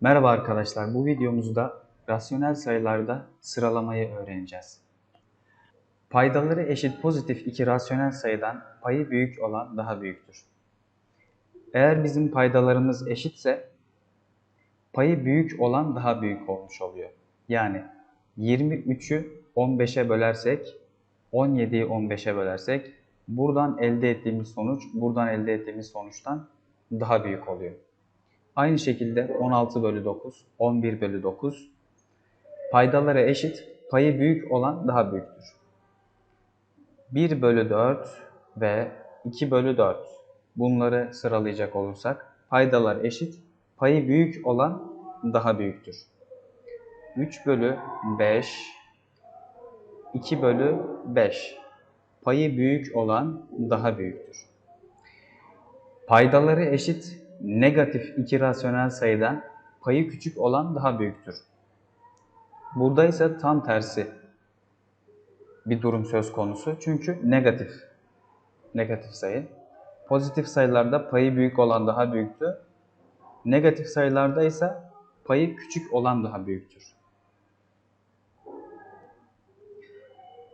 Merhaba arkadaşlar, bu videomuzda rasyonel sayılarda sıralamayı öğreneceğiz. Paydaları eşit pozitif iki rasyonel sayıdan payı büyük olan daha büyüktür. Eğer bizim paydalarımız eşitse payı büyük olan daha büyük olmuş oluyor. Yani 23'ü 15'e bölersek, 17'yi 15'e bölersek buradan elde ettiğimiz sonuç buradan elde ettiğimiz sonuçtan daha büyük oluyor. Aynı şekilde 16 bölü 9, 11 bölü 9 paydaları eşit, payı büyük olan daha büyüktür. 1 bölü 4 ve 2 bölü 4 bunları sıralayacak olursak paydalar eşit, payı büyük olan daha büyüktür. 3 bölü 5, 2 bölü 5 payı büyük olan daha büyüktür. Paydaları eşit negatif iki rasyonel sayıdan payı küçük olan daha büyüktür. Burada ise tam tersi bir durum söz konusu. Çünkü negatif negatif sayı. Pozitif sayılarda payı büyük olan daha büyüktü. Negatif sayılarda ise payı küçük olan daha büyüktür.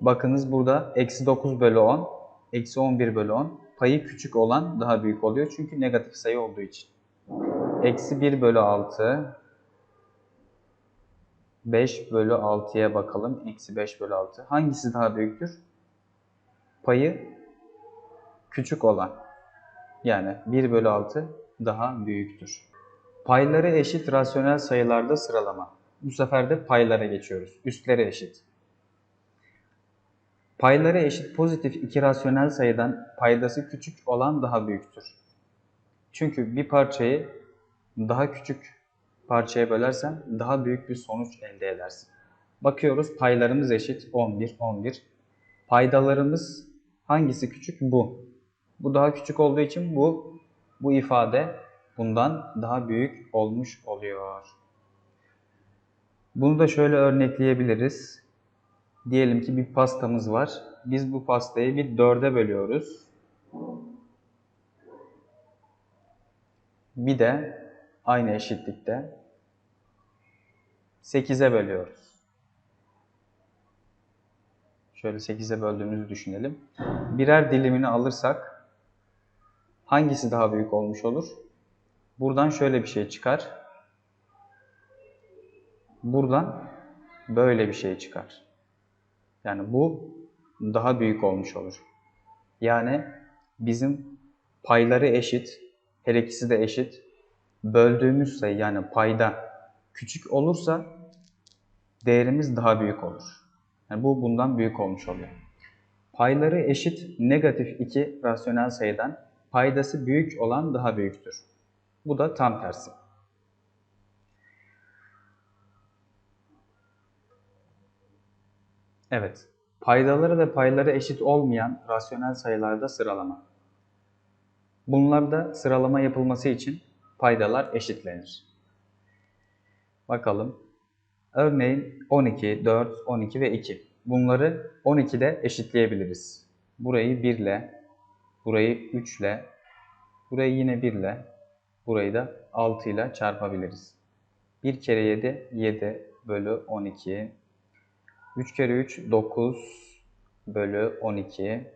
Bakınız burada eksi 9 bölü 10, eksi 11 bölü 10 payı küçük olan daha büyük oluyor. Çünkü negatif sayı olduğu için. Eksi 1 bölü 6, 5 bölü 6'ya bakalım. Eksi 5 bölü 6. Hangisi daha büyüktür? Payı küçük olan. Yani 1 bölü 6 daha büyüktür. Payları eşit rasyonel sayılarda sıralama. Bu sefer de paylara geçiyoruz. Üstleri eşit. Payları eşit pozitif iki rasyonel sayıdan paydası küçük olan daha büyüktür. Çünkü bir parçayı daha küçük parçaya bölersen daha büyük bir sonuç elde edersin. Bakıyoruz paylarımız eşit 11, 11. Paydalarımız hangisi küçük? Bu. Bu daha küçük olduğu için bu bu ifade bundan daha büyük olmuş oluyor. Bunu da şöyle örnekleyebiliriz. Diyelim ki bir pastamız var. Biz bu pastayı bir dörde bölüyoruz. Bir de aynı eşitlikte 8'e bölüyoruz. Şöyle 8'e böldüğümüzü düşünelim. Birer dilimini alırsak hangisi daha büyük olmuş olur? Buradan şöyle bir şey çıkar. Buradan böyle bir şey çıkar. Yani bu daha büyük olmuş olur. Yani bizim payları eşit, her ikisi de eşit. Böldüğümüz sayı yani payda küçük olursa değerimiz daha büyük olur. Yani bu bundan büyük olmuş oluyor. Payları eşit negatif iki rasyonel sayıdan paydası büyük olan daha büyüktür. Bu da tam tersi. Evet, paydaları ve payları eşit olmayan rasyonel sayılarda sıralama. Bunlarda sıralama yapılması için paydalar eşitlenir. Bakalım. Örneğin 12, 4, 12 ve 2. Bunları 12'de eşitleyebiliriz. Burayı 1 ile, burayı 3 ile, burayı yine 1 ile, burayı da 6 ile çarpabiliriz. 1 kere 7, 7 bölü 12. 3 kere 3, 9 bölü 12.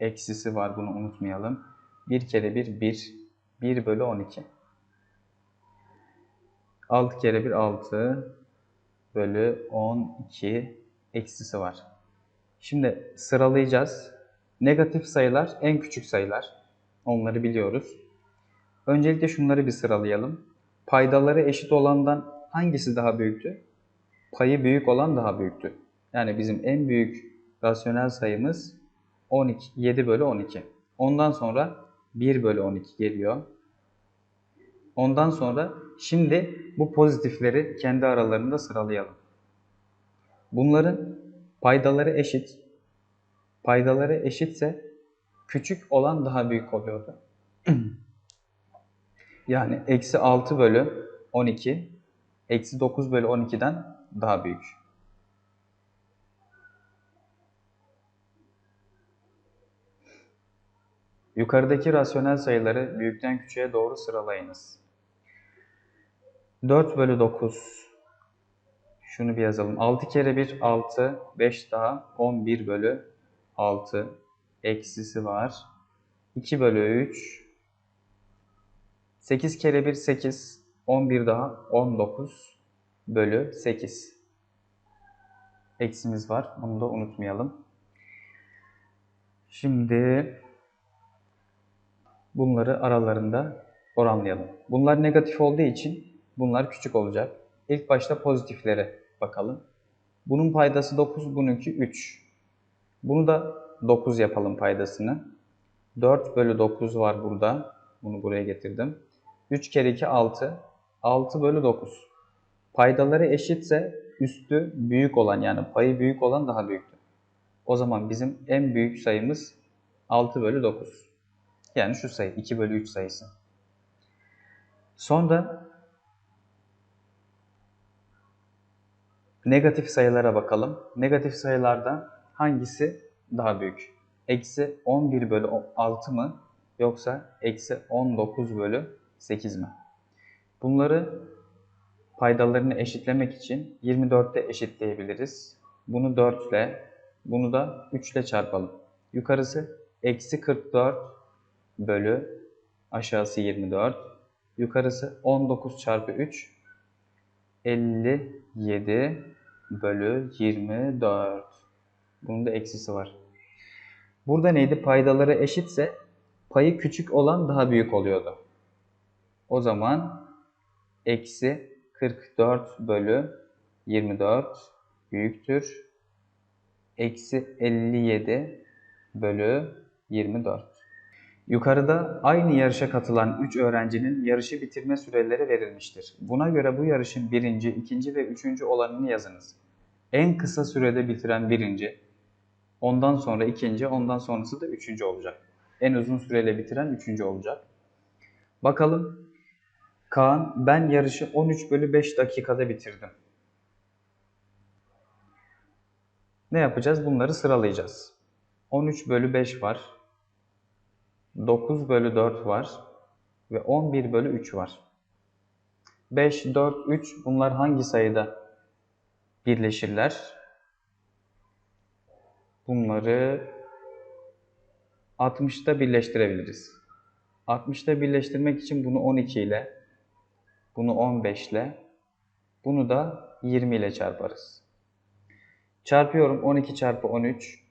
Eksisi var bunu unutmayalım. 1 kere 1, 1. 1 bölü 12. 6 kere 1, 6 bölü 12 eksisi var. Şimdi sıralayacağız. Negatif sayılar en küçük sayılar. Onları biliyoruz. Öncelikle şunları bir sıralayalım. Paydaları eşit olandan hangisi daha büyüktü? Payı büyük olan daha büyüktü. Yani bizim en büyük rasyonel sayımız 12, 7 bölü 12. Ondan sonra 1 bölü 12 geliyor. Ondan sonra şimdi bu pozitifleri kendi aralarında sıralayalım. Bunların paydaları eşit. Paydaları eşitse küçük olan daha büyük oluyordu. yani eksi 6 bölü 12 eksi 9 bölü 12'den daha büyük. Yukarıdaki rasyonel sayıları büyükten küçüğe doğru sıralayınız. 4 bölü 9. Şunu bir yazalım. 6 kere 1 6. 5 daha 11 bölü 6. Eksisi var. 2 bölü 3. 8 kere 1 8. 11 daha 19 bölü 8. Eksimiz var. Bunu da unutmayalım. Şimdi bunları aralarında oranlayalım. Bunlar negatif olduğu için bunlar küçük olacak. İlk başta pozitiflere bakalım. Bunun paydası 9, bununki 3. Bunu da 9 yapalım paydasını. 4 bölü 9 var burada. Bunu buraya getirdim. 3 kere 2 6. 6 bölü 9. Paydaları eşitse üstü büyük olan yani payı büyük olan daha büyüktür. O zaman bizim en büyük sayımız 6 bölü 9. Yani şu sayı 2 bölü 3 sayısı. Sonra negatif sayılara bakalım. Negatif sayılarda hangisi daha büyük? Eksi 11 bölü 6 mı yoksa eksi 19 bölü 8 mi? Bunları paydalarını eşitlemek için 24'te eşitleyebiliriz. Bunu 4 ile, bunu da 3 ile çarpalım. Yukarısı eksi 44 bölü aşağısı 24. Yukarısı 19 çarpı 3 57 bölü 24. Bunun da eksisi var. Burada neydi? Paydaları eşitse payı küçük olan daha büyük oluyordu. O zaman eksi 44 bölü 24 büyüktür. Eksi 57 bölü 24. Yukarıda aynı yarışa katılan 3 öğrencinin yarışı bitirme süreleri verilmiştir. Buna göre bu yarışın birinci, ikinci ve üçüncü olanını yazınız. En kısa sürede bitiren birinci, ondan sonra ikinci, ondan sonrası da üçüncü olacak. En uzun süreyle bitiren üçüncü olacak. Bakalım Kaan, ben yarışı 13 bölü 5 dakikada bitirdim. Ne yapacağız? Bunları sıralayacağız. 13 bölü 5 var. 9 bölü 4 var. Ve 11 bölü 3 var. 5, 4, 3 bunlar hangi sayıda birleşirler? Bunları 60'ta birleştirebiliriz. 60'ta birleştirmek için bunu 12 ile, bunu 15 ile, bunu da 20 ile çarparız. Çarpıyorum 12 çarpı 13.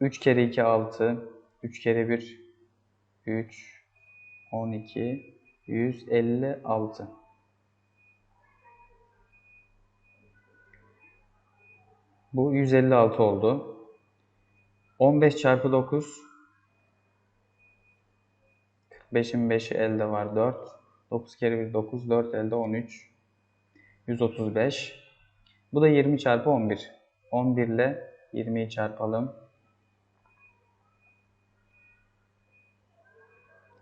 Üç kere iki altı, üç kere bir üç, on iki, yüz elli altı. Bu 156 oldu. 15 çarpı 9 45'in 5'i elde var 4 9 kere 1 9 4 elde 13 135 bu da 20 çarpı 11 11 ile 20'yi çarpalım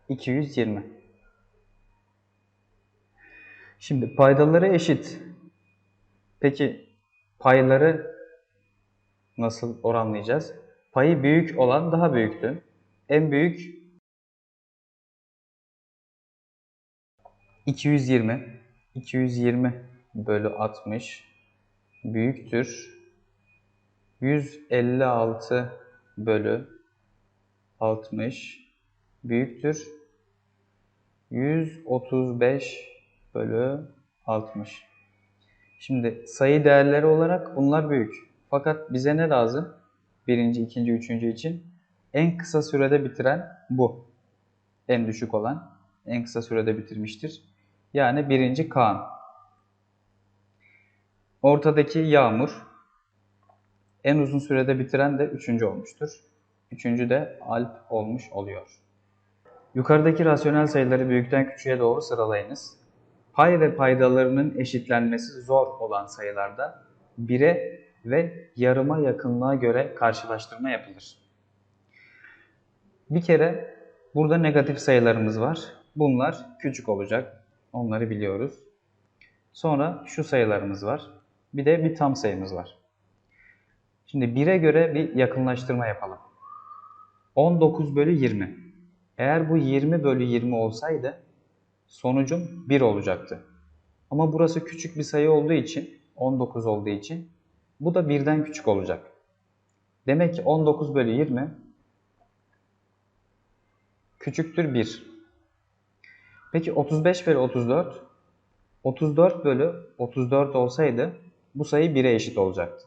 220 Şimdi paydaları eşit. Peki payları nasıl oranlayacağız? Payı büyük olan daha büyüktü. En büyük 220. 220 bölü 60 büyüktür. 156 bölü 60 büyüktür. 135 bölü 60. Şimdi sayı değerleri olarak bunlar büyük. Fakat bize ne lazım? birinci, ikinci, üçüncü için en kısa sürede bitiren bu. En düşük olan en kısa sürede bitirmiştir. Yani birinci Kaan. Ortadaki Yağmur. En uzun sürede bitiren de üçüncü olmuştur. Üçüncü de Alp olmuş oluyor. Yukarıdaki rasyonel sayıları büyükten küçüğe doğru sıralayınız. Pay ve paydalarının eşitlenmesi zor olan sayılarda 1'e ve yarıma yakınlığa göre karşılaştırma yapılır. Bir kere burada negatif sayılarımız var. Bunlar küçük olacak. Onları biliyoruz. Sonra şu sayılarımız var. Bir de bir tam sayımız var. Şimdi 1'e göre bir yakınlaştırma yapalım. 19 bölü 20. Eğer bu 20 bölü 20 olsaydı sonucum 1 olacaktı. Ama burası küçük bir sayı olduğu için, 19 olduğu için bu da 1'den küçük olacak. Demek ki 19 bölü 20 küçüktür 1. Peki 35 bölü 34? 34 bölü 34 olsaydı bu sayı 1'e eşit olacaktı.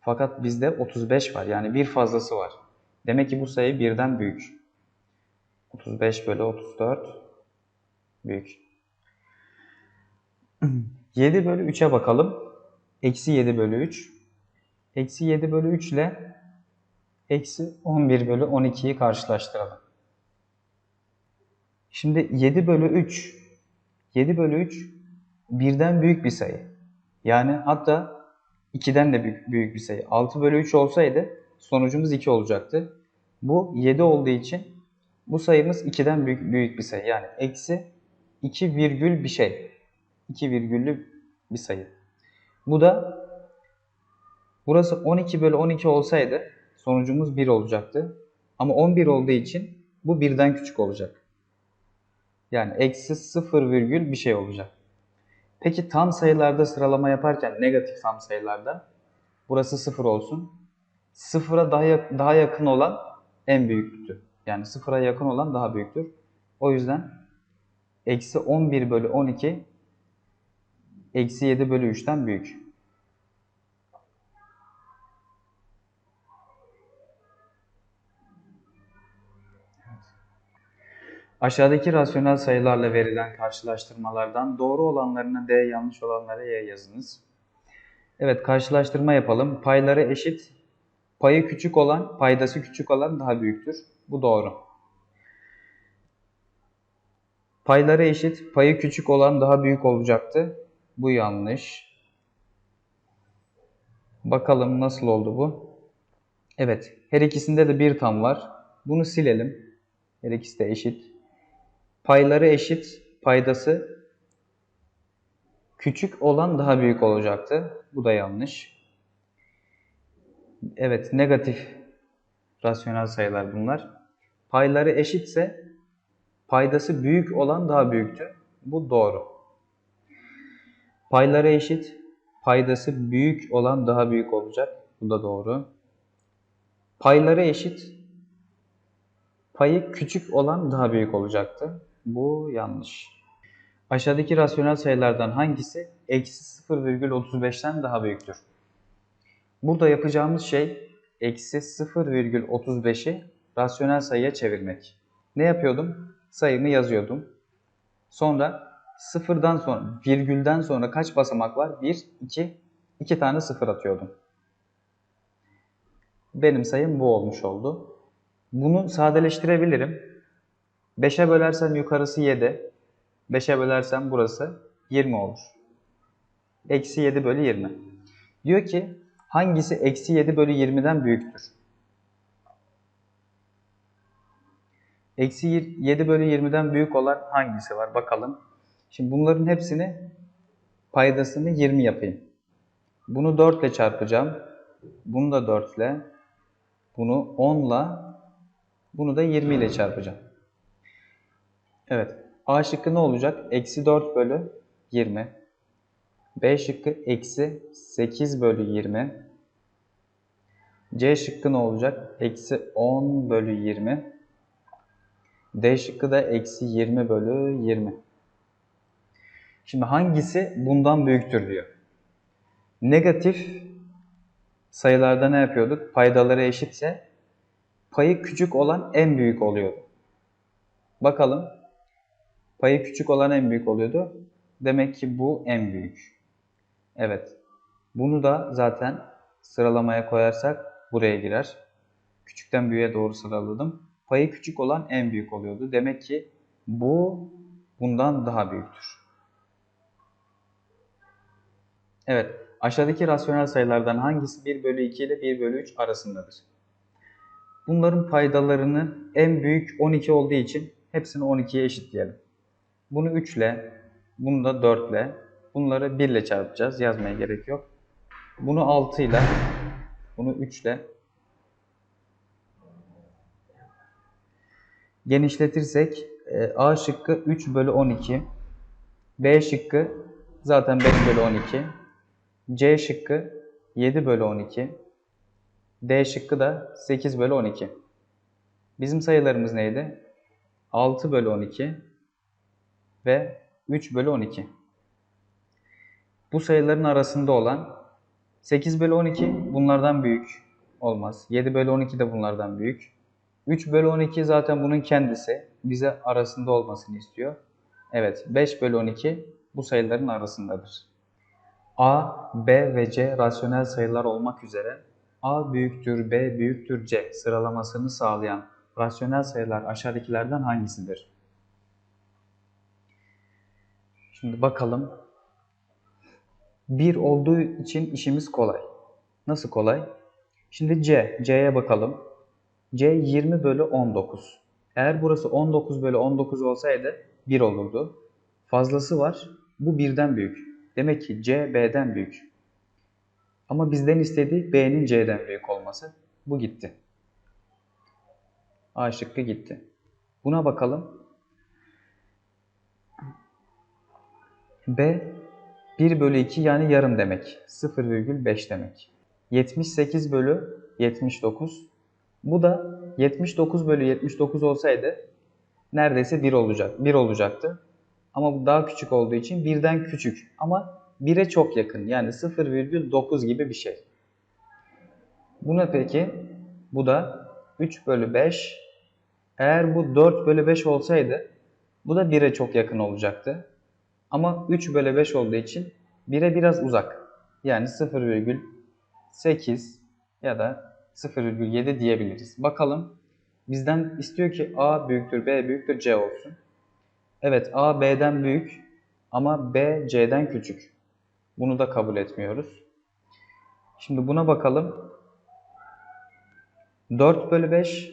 Fakat bizde 35 var yani bir fazlası var. Demek ki bu sayı 1'den büyük. 35 bölü 34 büyük. 7 bölü 3'e bakalım. Eksi 7 bölü 3. Eksi 7 bölü 3 ile eksi 11 bölü 12'yi karşılaştıralım. Şimdi 7 bölü 3 7 bölü 3 birden büyük bir sayı. Yani hatta 2'den de büyük, büyük bir sayı. 6 bölü 3 olsaydı sonucumuz 2 olacaktı. Bu 7 olduğu için bu sayımız 2'den büyük, büyük bir sayı. Yani eksi 2 virgül bir şey. 2 virgüllü bir sayı. Bu da burası 12 bölü 12 olsaydı sonucumuz 1 olacaktı. Ama 11 olduğu için bu birden küçük olacak. Yani eksi 0 virgül bir şey olacak. Peki tam sayılarda sıralama yaparken negatif tam sayılarda burası 0 olsun. 0'a daha, daha yakın olan en büyüktür. Yani 0'a yakın olan daha büyüktür. O yüzden eksi 11 bölü 12 eksi 7 bölü 3'ten büyük. Aşağıdaki rasyonel sayılarla verilen karşılaştırmalardan doğru olanlarına D, yanlış olanlara Y yazınız. Evet, karşılaştırma yapalım. Payları eşit. Payı küçük olan, paydası küçük olan daha büyüktür. Bu doğru. Payları eşit, payı küçük olan daha büyük olacaktı. Bu yanlış. Bakalım nasıl oldu bu? Evet, her ikisinde de bir tam var. Bunu silelim. Her ikisi de eşit. Payları eşit, paydası küçük olan daha büyük olacaktı. Bu da yanlış. Evet, negatif rasyonel sayılar bunlar. Payları eşitse paydası büyük olan daha büyüktü. Bu doğru. Payları eşit, paydası büyük olan daha büyük olacak. Bu da doğru. Payları eşit, payı küçük olan daha büyük olacaktı. Bu yanlış. Aşağıdaki rasyonel sayılardan hangisi eksi 0,35'ten daha büyüktür? Burada yapacağımız şey eksi 0,35'i rasyonel sayıya çevirmek. Ne yapıyordum? Sayımı yazıyordum. Sonra sıfırdan sonra, virgülden sonra kaç basamak var? 1, 2, 2 tane sıfır atıyordum. Benim sayım bu olmuş oldu. Bunu sadeleştirebilirim. 5'e bölersem yukarısı 7. 5'e bölersem burası 20 olur. Eksi 7 bölü 20. Diyor ki hangisi eksi 7 bölü 20'den büyüktür? Eksi 7 bölü 20'den büyük olan hangisi var? Bakalım. Şimdi bunların hepsini paydasını 20 yapayım. Bunu 4 ile çarpacağım. Bunu da 4 ile. Bunu 10 ile. Bunu da 20 ile çarpacağım. Evet. A şıkkı ne olacak? Eksi 4 bölü 20. B şıkkı eksi 8 bölü 20. C şıkkı ne olacak? Eksi 10 bölü 20. D şıkkı da eksi 20 bölü 20. Şimdi hangisi bundan büyüktür diyor. Negatif sayılarda ne yapıyorduk? Paydaları eşitse payı küçük olan en büyük oluyordu. Bakalım. Payı küçük olan en büyük oluyordu. Demek ki bu en büyük. Evet. Bunu da zaten sıralamaya koyarsak buraya girer. Küçükten büyüğe doğru sıraladım. Payı küçük olan en büyük oluyordu. Demek ki bu bundan daha büyüktür. Evet. Aşağıdaki rasyonel sayılardan hangisi 1 bölü 2 ile 1 bölü 3 arasındadır? Bunların paydalarını en büyük 12 olduğu için hepsini 12'ye eşitleyelim. Bunu 3 ile, bunu da 4 ile, bunları 1 ile çarpacağız. Yazmaya gerek yok. Bunu 6 ile, bunu 3 ile genişletirsek e, A şıkkı 3 bölü 12, B şıkkı zaten 5 bölü 12, C şıkkı 7 bölü 12, D şıkkı da 8 bölü 12. Bizim sayılarımız neydi? 6 bölü 12 ve 3 bölü 12. Bu sayıların arasında olan 8 bölü 12 bunlardan büyük olmaz. 7 bölü 12 de bunlardan büyük. 3 bölü 12 zaten bunun kendisi. Bize arasında olmasını istiyor. Evet 5 bölü 12 bu sayıların arasındadır. A, B ve C rasyonel sayılar olmak üzere A büyüktür, B büyüktür, C sıralamasını sağlayan rasyonel sayılar aşağıdakilerden hangisidir? Şimdi bakalım. 1 olduğu için işimiz kolay. Nasıl kolay? Şimdi C, C'ye bakalım. C 20 bölü 19. Eğer burası 19 bölü 19 olsaydı 1 olurdu. Fazlası var. Bu birden büyük. Demek ki C B'den büyük. Ama bizden istediği B'nin C'den büyük olması. Bu gitti. A şıkkı gitti. Buna bakalım. B 1 bölü 2 yani yarım demek. 0,5 demek. 78 bölü 79. Bu da 79 bölü 79 olsaydı neredeyse 1 olacak. 1 olacaktı. Ama bu daha küçük olduğu için birden küçük. Ama 1'e çok yakın. Yani 0,9 gibi bir şey. Buna peki bu da 3 bölü 5. Eğer bu 4 bölü 5 olsaydı bu da 1'e çok yakın olacaktı. Ama 3 bölü 5 olduğu için 1'e biraz uzak. Yani 0,8 ya da 0,7 diyebiliriz. Bakalım bizden istiyor ki A büyüktür, B büyüktür, C olsun. Evet A B'den büyük ama B C'den küçük. Bunu da kabul etmiyoruz. Şimdi buna bakalım. 4 bölü 5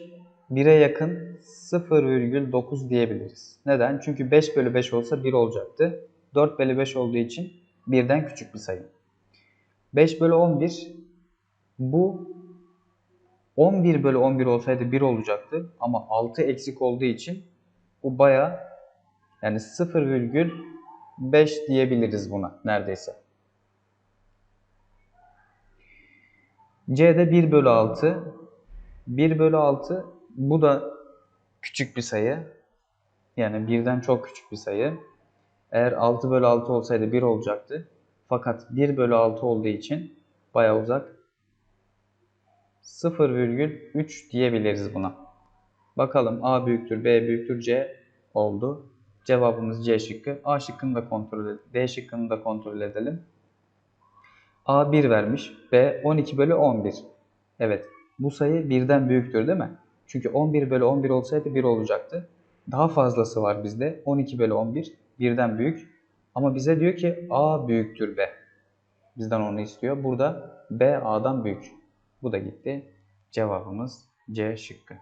1'e yakın 0,9 diyebiliriz. Neden? Çünkü 5 bölü 5 olsa 1 olacaktı. 4 bölü 5 olduğu için birden küçük bir sayı. 5 bölü 11 bu 11 bölü 11 olsaydı 1 olacaktı ama 6 eksik olduğu için bu baya yani 0,5 diyebiliriz buna neredeyse. C'de 1 bölü 6 1 bölü 6 bu da küçük bir sayı. Yani birden çok küçük bir sayı. Eğer 6 bölü 6 olsaydı 1 olacaktı. Fakat 1 bölü 6 olduğu için baya uzak. 0,3 diyebiliriz buna. Bakalım A büyüktür, B büyüktür, C oldu. Cevabımız C şıkkı. A şıkkını da kontrol edelim. D şıkkını da kontrol edelim. A 1 vermiş. B 12 bölü 11. Evet. Bu sayı birden büyüktür değil mi? Çünkü 11 bölü 11 olsaydı 1 olacaktı. Daha fazlası var bizde. 12 bölü 11 birden büyük. Ama bize diyor ki A büyüktür B. Bizden onu istiyor. Burada B A'dan büyük. Bu da gitti. Cevabımız C şıkkı.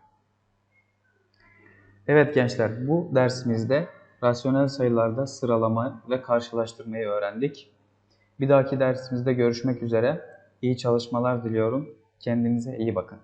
Evet gençler bu dersimizde rasyonel sayılarda sıralama ve karşılaştırmayı öğrendik. Bir dahaki dersimizde görüşmek üzere. İyi çalışmalar diliyorum. Kendinize iyi bakın.